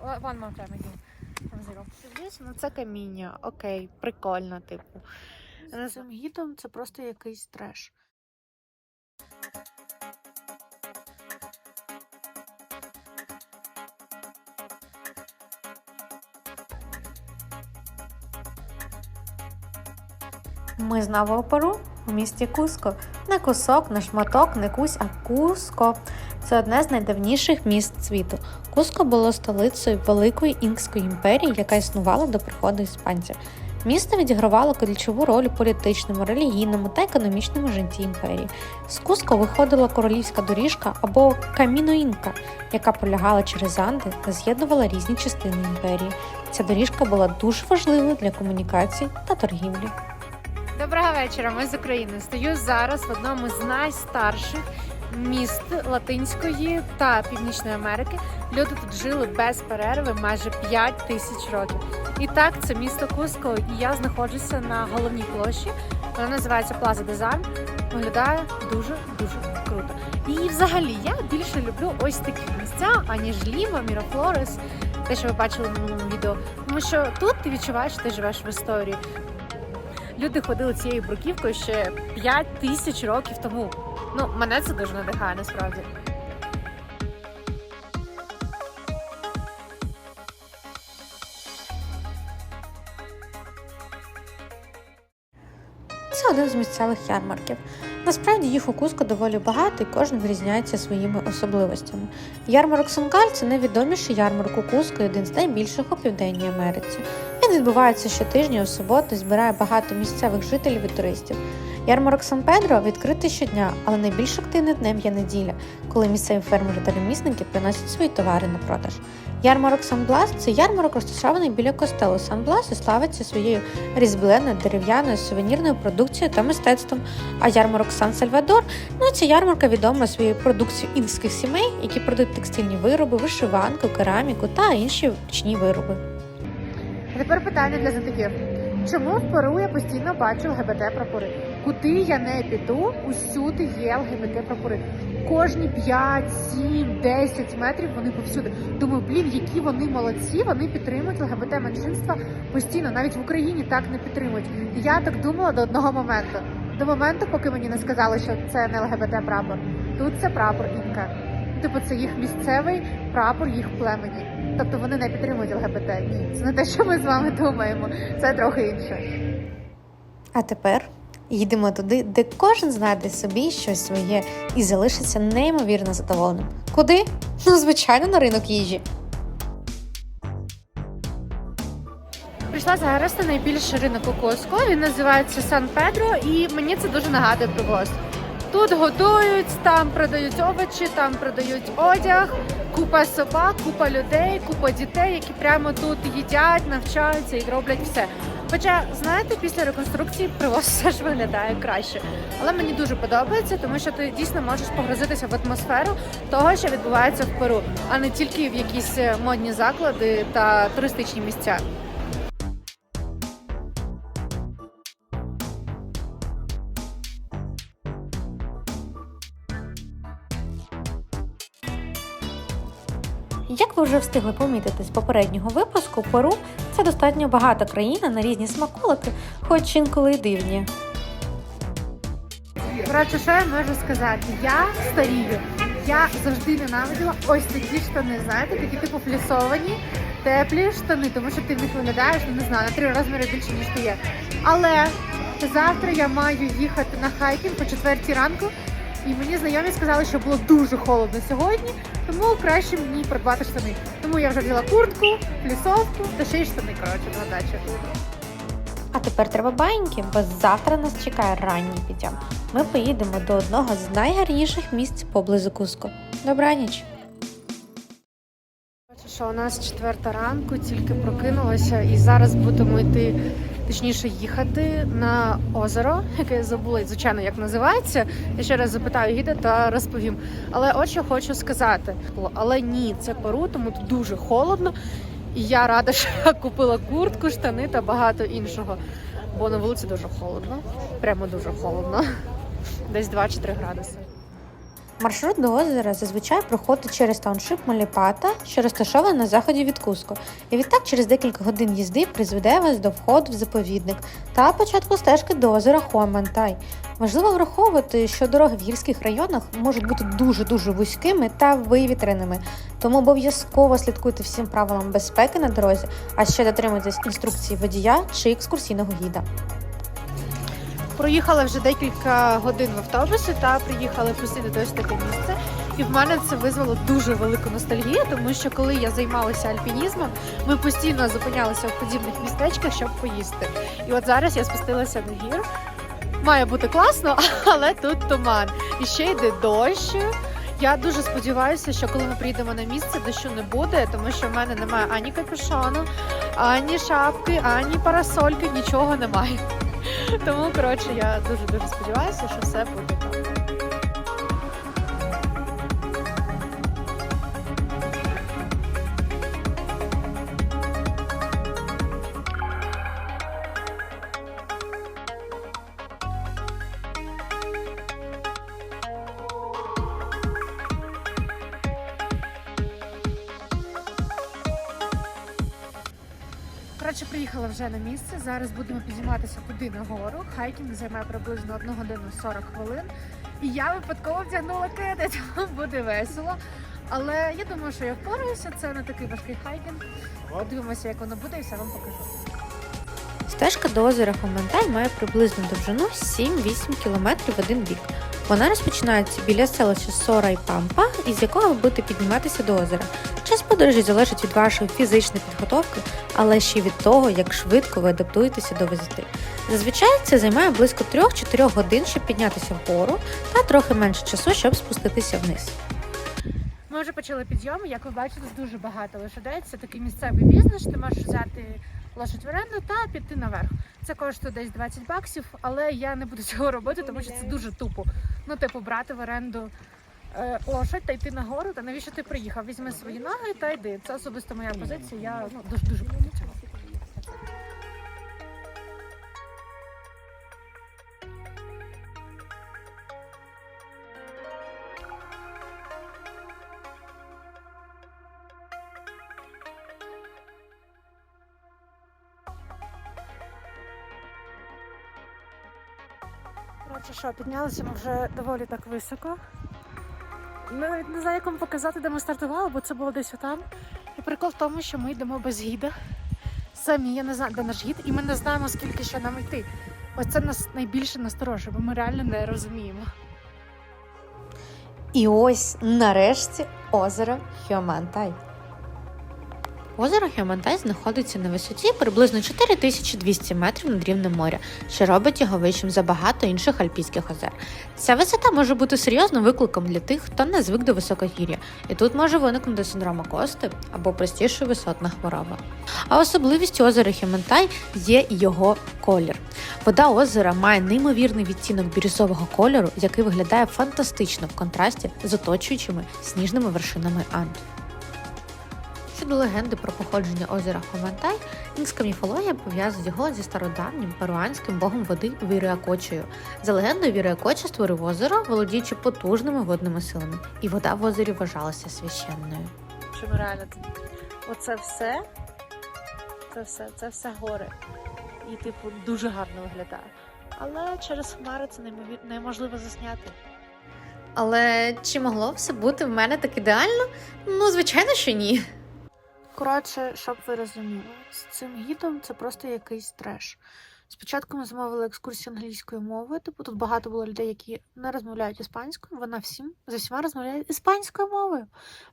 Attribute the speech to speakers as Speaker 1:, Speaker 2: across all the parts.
Speaker 1: one more time again. From zero. Ну це каміння. Окей, прикольно, типу. З цим гідом це просто якийсь треш. Ми знову у Перу, у місті Куско. Не кусок, не шматок, не кусь, а Куско. Це одне з найдавніших міст світу. Куско було столицею Великої Інкської імперії, яка існувала до приходу іспанців. Місто відігравало ключову роль у політичному, релігійному та економічному житті імперії. З Куско виходила королівська доріжка або Каміно Інка, яка пролягала через Анди та з'єднувала різні частини імперії. Ця доріжка була дуже важливою для комунікацій та торгівлі. Доброго вечора, ми з України. Стою зараз в одному з найстарших міст Латинської та Північної Америки. Люди тут жили без перерви майже 5 тисяч років. І так, це місто Куско, і я знаходжуся на головній площі. Вона називається Плаза Дезаль. Виглядає дуже дуже круто. І взагалі я більше люблю ось такі місця, аніж Ліма, Мірафлорес, те, що ви бачили в минулому відео. Тому що тут ти відчуваєш, що ти живеш в історії. Люди ходили цією бруківкою ще 5 тисяч років тому. Ну, мене це дуже надихає насправді. Це один з місцевих ярмарків. Насправді їх у Куско доволі багато, і кожен вирізняється своїми особливостями. Ярмарок Санкаль це найвідоміший ярмарок у Куско і один з найбільших у Південній Америці. Він відбувається щотижня у суботу і збирає багато місцевих жителів і туристів. Ярмарок Сан Педро відкритий щодня, але найбільш активним днем є неділя, коли місцеві фермери та ремісники приносять свої товари на продаж. Ярмарок Сан Блас це ярмарок, розташований біля костелу Сан Блас і славиться своєю різьбленою, дерев'яною, сувенірною продукцією та мистецтвом. А ярмарок Сан Сальвадор ну ця ярмарка відома своєю продукцією інських сімей, які продають текстильні вироби, вишиванку, кераміку та інші ручні вироби. Тепер питання для знатоків. Чому в Перу я постійно бачу ЛГБТ прапори? Куди я не піду, усюди є ЛГБТ прапори. Кожні 5, 7, 10 метрів вони повсюди. Думаю, блін, які вони молодці, вони підтримують ЛГБТ меншинства постійно, навіть в Україні так не підтримують. І я так думала до одного моменту. До моменту, поки мені не сказали, що це не ЛГБТ прапор. Тут це прапор інка. Типу, це їх місцевий прапор їх племені. Тобто вони не підтримують ЛГБТ. Ні, це не те, що ми з вами думаємо. Це трохи інше. А тепер їдемо туди, де кожен знайде собі щось своє і залишиться неймовірно задоволеним. Куди? Ну, звичайно, на ринок їжі. Прийшла зараз на найбільший ринок у Коско. Він називається Сан Педро, і мені це дуже нагадує про Бос. Тут готують, там продають овочі, там продають одяг, купа собак, купа людей, купа дітей, які прямо тут їдять, навчаються і роблять все. Хоча, знаєте, після реконструкції привоз все ж виглядає краще. Але мені дуже подобається, тому що ти дійсно можеш погрузитися в атмосферу того, що відбувається в Перу, а не тільки в якісь е, модні заклади та туристичні місця. Ви вже встигли помітити з попереднього випуску, Перу це достатньо багата країна на різні смаколики, хоч інколи й дивні. Коротше, що я можу сказати? Я старію. Я завжди ненавиділа ось такі штани, знаєте, такі типу флісовані, теплі штани, тому що ти в них виглядаєш, ну не знаю, на три розміри більше, ніж ти є. Але завтра я маю їхати на хайкінг по четвертій ранку. І мені знайомі сказали, що було дуже холодно сьогодні, тому краще мені придбати штани. Тому я вже взяла куртку, флісовку та ще й штани, коротше, на дачі. А тепер треба баньки, бо завтра нас чекає ранній підйом. Ми поїдемо до одного з найгарніших місць поблизу Куско. Добраніч! Що у нас четверта ранку, тільки прокинулася, і зараз будемо йти, точніше, їхати на озеро, яке я забула, звичайно, як називається. Я ще раз запитаю гіда та розповім. Але от що хочу сказати. Але ні, це Перу, тому тут дуже холодно. І я рада, що я купила куртку, штани та багато іншого. Бо на вулиці дуже холодно. Прямо дуже холодно. Десь 2 чи 3 градуси.
Speaker 2: Маршрут до озера зазвичай проходить через тауншип Маліпата, що розташований на заході від Куско, і відтак через декілька годин їзди призведе вас до входу в заповідник та початку стежки до озера Хуамантай. Важливо враховувати, що дороги в гірських районах можуть бути дуже-дуже вузькими та вивітреними, тому обов'язково слідкуйте всім правилам безпеки на дорозі, а ще дотримуйтесь інструкції водія чи екскурсійного гіда.
Speaker 1: Проїхали вже декілька годин в автобусі та приїхали постійно до таке місце. І в мене це визвало дуже велику ностальгію, тому що коли я займалася альпінізмом, ми постійно зупинялися в подібних містечках, щоб поїсти. І от зараз я спустилася на гір. Має бути класно, але тут туман. І ще йде дощ. Я дуже сподіваюся, що коли ми приїдемо на місце, дощу не буде, тому що в мене немає ані капюшону, ані шапки, ані парасольки, нічого немає. Тому коротше я дуже дуже сподіваюся, що все буде Коротше, приїхала вже на місце. Зараз будемо підійматися туди нагору. Хайкінг займає приблизно 1 годину 40 хвилин. І я випадково вдягнула кеди, тому буде весело. Але я думаю, що я впораюся. Це не такий важкий хайкінг. Подивимося, як воно буде, і все вам покажу.
Speaker 2: Стежка до озера Хомантай має приблизну довжину 7-8 км в один бік. Вона розпочинається біля селища Сора і Пампа, із якого ви будете підніматися до озера. Час подорожі залежить від вашої фізичної підготовки, але ще й від того, як швидко ви адаптуєтеся до висоти. Зазвичай це займає близько 3-4 годин, щоб піднятися вгору, та трохи менше часу, щоб спуститися вниз.
Speaker 1: Ми вже почали підйом. Як ви бачите, дуже багато лошадей. Це такий місцевий бізнес. Ти можеш взяти лошадь в оренду та піти наверх. Це коштує десь 20 баксів, але я не буду цього робити, тому що це дуже тупо. Ну, типу, брати в оренду лошадь та йти нагору. Та навіщо ти приїхав? Візьми свої ноги та йди. Це особисто моя позиція. Я ну дуже дуже проти цього. Що, піднялися ми вже доволі так високо. Навіть не знаю, як вам показати, де ми стартували, бо це було десь отам. І прикол в тому, що ми йдемо без гіда. Самі, я не знаю, де наш гід, і ми не знаємо, скільки ще нам йти. Ось це нас найбільше насторожує, бо ми реально не розуміємо.
Speaker 2: І ось нарешті озеро Хьомантай. Озеро Хьомантай знаходиться на висоті приблизно 4200 метрів над рівнем моря, що робить його вищим за багато інших альпійських озер. Ця висота може бути серйозним викликом для тих, хто не звик до високогір'я, і тут може виникнути синдром Акости або простіше висотна хвороба. А особливістю озера Хьомантай є його колір. Вода озера має неймовірний відтінок бірюзового кольору, який виглядає фантастично в контрасті з оточуючими сніжними вершинами Анд. Щодо легенди про походження озера Хомантай, інська міфологія пов'язує його зі стародавнім перуанським богом води Віріакочею. За легендою, Віріакоча створив озеро, володіючи потужними водними силами, і вода в озері вважалася священною.
Speaker 1: Що реально тут. Оце все, це все, це все гори. І, типу, дуже гарно виглядає. Але через хмари це неможливо засняти.
Speaker 2: Але чи могло все бути в мене так ідеально? Ну, звичайно, що ні.
Speaker 1: Коротше, щоб ви розуміли, з цим гідом це просто якийсь треш. Спочатку ми замовили екскурсію англійською мовою, типу тут багато було людей, які не розмовляють іспанською. Вона всім з усіма розмовляє іспанською мовою.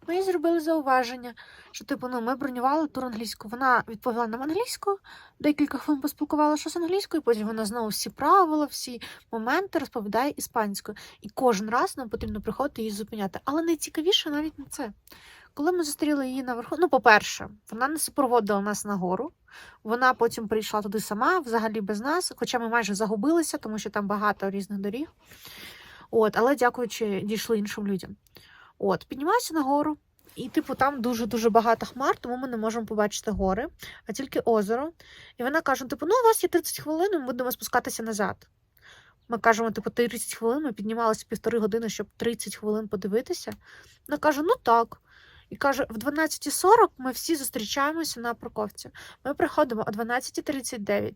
Speaker 1: Ми зробили зауваження, що типу, ну ми бронювали тур англійську. Вона відповіла нам англійською, декілька хвилин поспілкувала щось англійською, потім вона знову всі правила, всі моменти розповідає іспанською. І кожен раз нам потрібно приходити її зупиняти. Але найцікавіше навіть не це. Коли ми зустріли її наверху, ну, по-перше, вона не супроводила нас нагору. Вона потім прийшла туди сама, взагалі без нас, хоча ми майже загубилися, тому що там багато різних доріг. От, але дякуючи, дійшли іншим людям. От, піднімаюся нагору, і, типу, там дуже-дуже багато хмар, тому ми не можемо побачити гори, а тільки озеро. І вона каже: типу, ну, у вас є 30 хвилин, ми будемо спускатися назад. Ми кажемо, типу, 30 хвилин, ми піднімалися півтори години, щоб 30 хвилин подивитися. Вона каже: ну так. І каже, в 12.40 ми всі зустрічаємося на парковці. Ми приходимо о 12.39.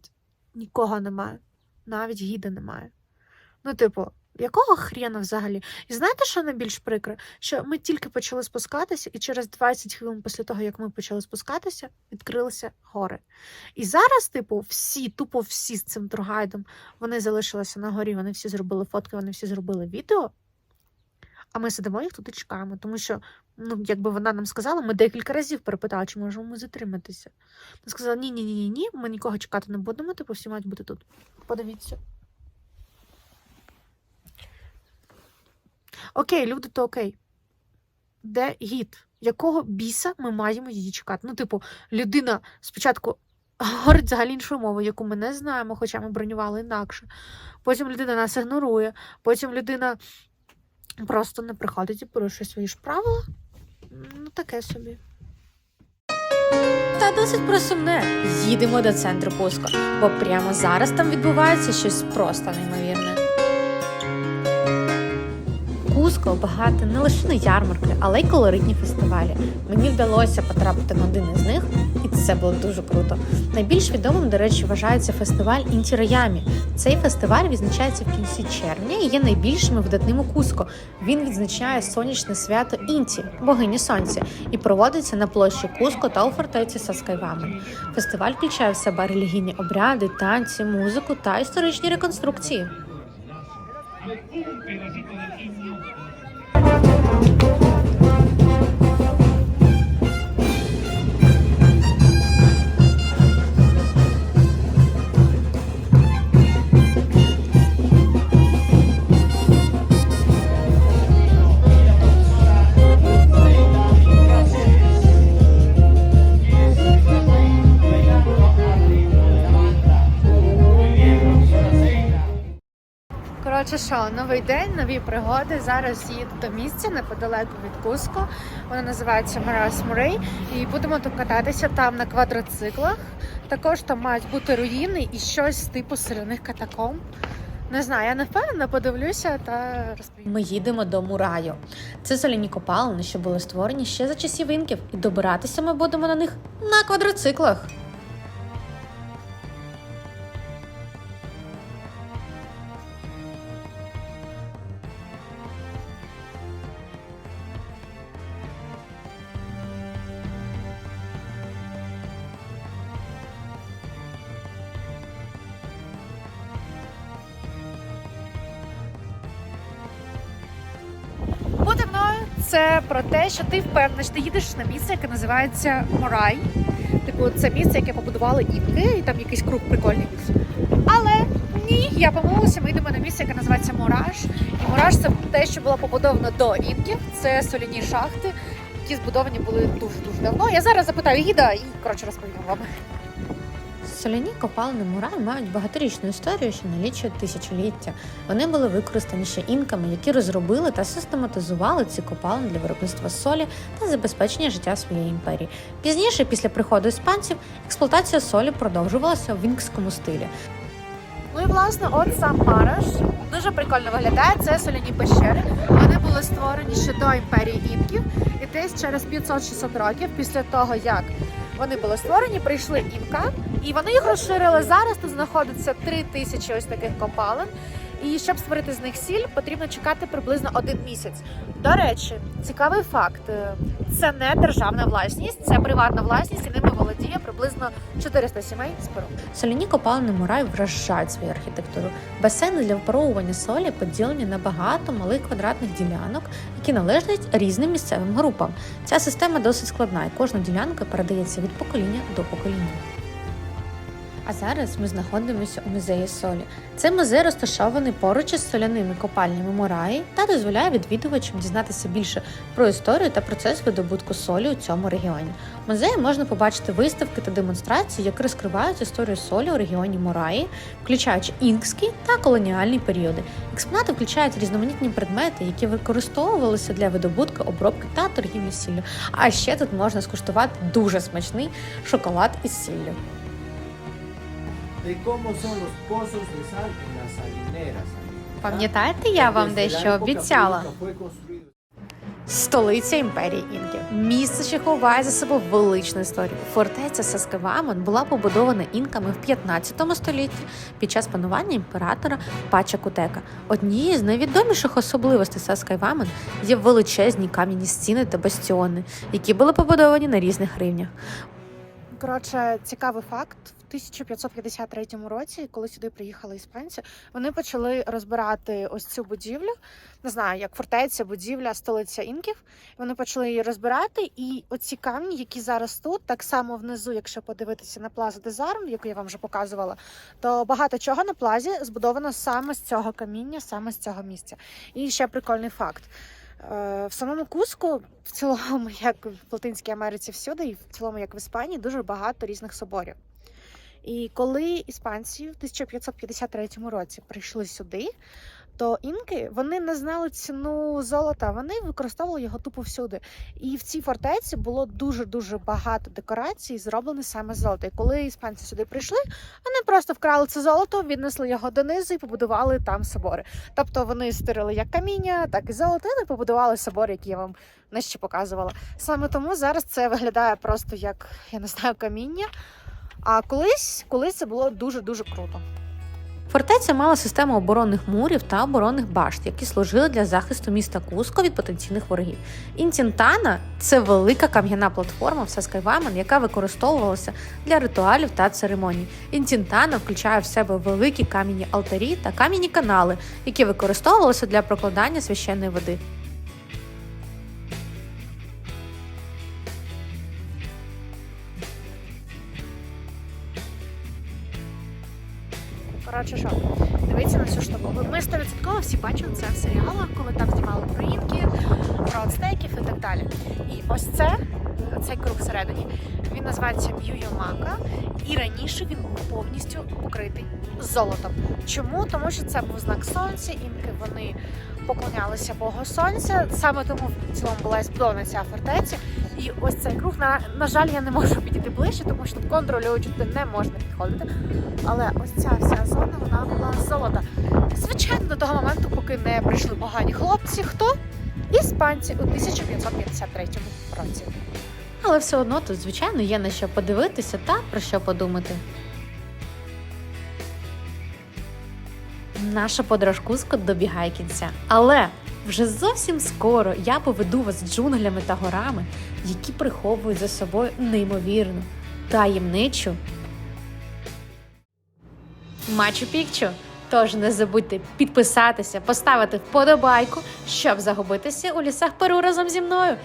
Speaker 1: Нікого немає. Навіть гіда немає. Ну, типу, якого хрена взагалі? І знаєте, що найбільш прикре? Що ми тільки почали спускатися, і через 20 хвилин після того, як ми почали спускатися, відкрилися гори. І зараз, типу, всі, тупо всі з цим тургайдом, вони залишилися на горі, вони всі зробили фотки, вони всі зробили відео. А ми сидимо їх тут і чекаємо, тому що, ну, якби вона нам сказала, ми декілька разів перепитали, чи можемо ми затриматися. Вона сказала: ні, ні, ні, ні, ні, ми нікого чекати не будемо, типу, всі мають бути тут. Подивіться. Окей, люди, то окей. Де гід? Якого біса ми маємо її чекати? Ну, типу, людина спочатку говорить взагалі іншою мовою, яку ми не знаємо, хоча ми бронювали інакше. Потім людина нас ігнорує, потім людина просто не приходить і порушує свої ж правила. Ну, таке собі.
Speaker 2: Та досить просумне. Їдемо до центру Куско, бо прямо зараз там відбувається щось просто неймовірне. Куско багато не лише на ярмарки, але й колоритні фестивалі. Мені вдалося потрапити на один із них, і це було дуже круто. Найбільш відомим, до речі, вважається фестиваль Інті Роямі. Цей фестиваль відзначається в кінці червня і є найбільшим і видатним у Куско. Він відзначає сонячне свято Інті, богині сонця, і проводиться на площі Куско та у фортеці Саскайвами. Фестиваль включає в себе релігійні обряди, танці, музику та історичні реконструкції.
Speaker 1: Що, новий день, нові пригоди. Зараз їду до місця неподалеку від Куско. Воно називається Марас Мурей. І будемо тут кататися там на квадроциклах. Також там мають бути руїни і щось типу соляних катакомб. Не знаю, я не впевнена, подивлюся та розповім.
Speaker 2: Ми їдемо до Мураю. Це соляні копалини, що були створені ще за часів інків, і добиратися ми будемо на них на квадроциклах.
Speaker 1: Це про те, що ти впевнений, що ти їдеш на місце, яке називається Морай. Типу, це місце, яке побудували інки, і там якийсь круг прикольний. Але ні, я помилилася, ми йдемо на місце, яке називається Мураж. І Мураж це те, що було побудовано до інків. Це соляні шахти, які збудовані були дуже дуже давно. Я зараз запитаю гіда і коротше розповім вам.
Speaker 2: Соляні копалини Мурай мають багаторічну історію, що налічує тисячоліття. Вони були використані ще інками, які розробили та систематизували ці копалини для виробництва солі та забезпечення життя своєї імперії. Пізніше, після приходу іспанців, експлуатація солі продовжувалася в інкському стилі.
Speaker 1: Ну і власне, от сам Мараш дуже прикольно виглядає. Це соляні пещери. Вони були створені ще до імперії інків, і десь через 500-600 років після того, як вони були створені, прийшли інка, і вони їх розширили. Зараз тут знаходиться 3 тисячі ось таких копалин. І щоб створити з них сіль, потрібно чекати приблизно один місяць. До речі, цікавий факт: це не державна власність, це приватна власність, і ними володіє приблизно 400 сімей з Перу.
Speaker 2: Соляні копалини Мурай вражають своєю архітектурою. Басейни для випаровування солі поділені на багато малих квадратних ділянок, які належать різним місцевим групам. Ця система досить складна, і кожна ділянка передається від покоління до покоління. А зараз ми знаходимося у музеї солі. Цей музей розташований поруч із соляними копальнями Мураї та дозволяє відвідувачам дізнатися більше про історію та процес видобутку солі у цьому регіоні. В музеї можна побачити виставки та демонстрації, які розкривають історію солі у регіоні Мураї, включаючи інкський та колоніальні періоди. Експонати включають різноманітні предмети, які використовувалися для видобутку, обробки та торгівлі сіллю. А ще тут можна скуштувати дуже смачний шоколад із сіллю.
Speaker 3: De cómo son los pozos de sal en las salineras.
Speaker 2: Пам'ятаєте, я вам дещо обіцяла? Столиця імперії інків. Місце, що ховає за собою величну історію. Фортеця Саскавамон була побудована інками в 15 столітті під час панування імператора Пача Кутека. Однією з найвідоміших особливостей Саскайвамон є величезні кам'яні стіни та бастіони, які були побудовані на різних рівнях.
Speaker 1: Коротше, цікавий факт. В 1553 році, коли сюди приїхали іспанці, вони почали розбирати ось цю будівлю. Не знаю, як фортеця, будівля, столиця інків. Вони почали її розбирати, і оці камні, які зараз тут, так само внизу, якщо подивитися на плазу Дезарм, яку я вам вже показувала, то багато чого на плазі збудовано саме з цього каміння, саме з цього місця. І ще прикольний факт. Е, В самому Куску, в цілому, як в Латинській Америці всюди, і в цілому, як в Іспанії, дуже багато різних соборів. І коли іспанці в 1553 році прийшли сюди, то інки вони не знали ціну золота, вони використовували його тупо всюди. І в цій фортеці було дуже дуже багато декорацій, зроблені саме з золота. І коли іспанці сюди прийшли, вони просто вкрали це золото, віднесли його донизу і побудували там собори. Тобто вони стирили як каміння, так і золото, і побудували собор, який я вам нижче показувала. Саме тому зараз це виглядає просто як я не знаю каміння. А колись, колись це було дуже дуже круто.
Speaker 2: Фортеця мала систему оборонних мурів та оборонних башт, які служили для захисту міста Куско від потенційних ворогів. Інтінтана це велика кам'яна платформа в Саскайвамен, яка використовувалася для ритуалів та церемоній. Інтінтана включає в себе великі кам'яні алтарі та кам'яні канали, які використовувалися для прокладання священної води.
Speaker 1: Коротше, що, дивіться на цю штуку. Ми 100% всі бачили це в серіалах, коли там знімали про інків, про ацтеків і так далі. І ось це, цей круг всередині, він називається М'юйомака, і раніше він був повністю покритий золотом. Чому? Тому що це був знак сонця, інки вони поклонялися Богу Сонця. Саме тому в цілому була збудована ця фортеця. І ось цей круг, на, на жаль, я не можу підійти ближче, тому що контролюючи туди не можна підходити. Але ось ця вся зона вона була золота. Звичайно, до того моменту, поки не прийшли погані хлопці, хто? Іспанці у 1553 році.
Speaker 2: Але все одно тут, звичайно, є на що подивитися та про що подумати. Наша подорож Куско добігає кінця. Але вже зовсім скоро я поведу вас джунглями та горами, які приховують за собою неймовірну таємничу Мачу Пікчу. Тож не забудьте підписатися, поставити вподобайку, щоб загубитися у лісах Перу разом зі мною.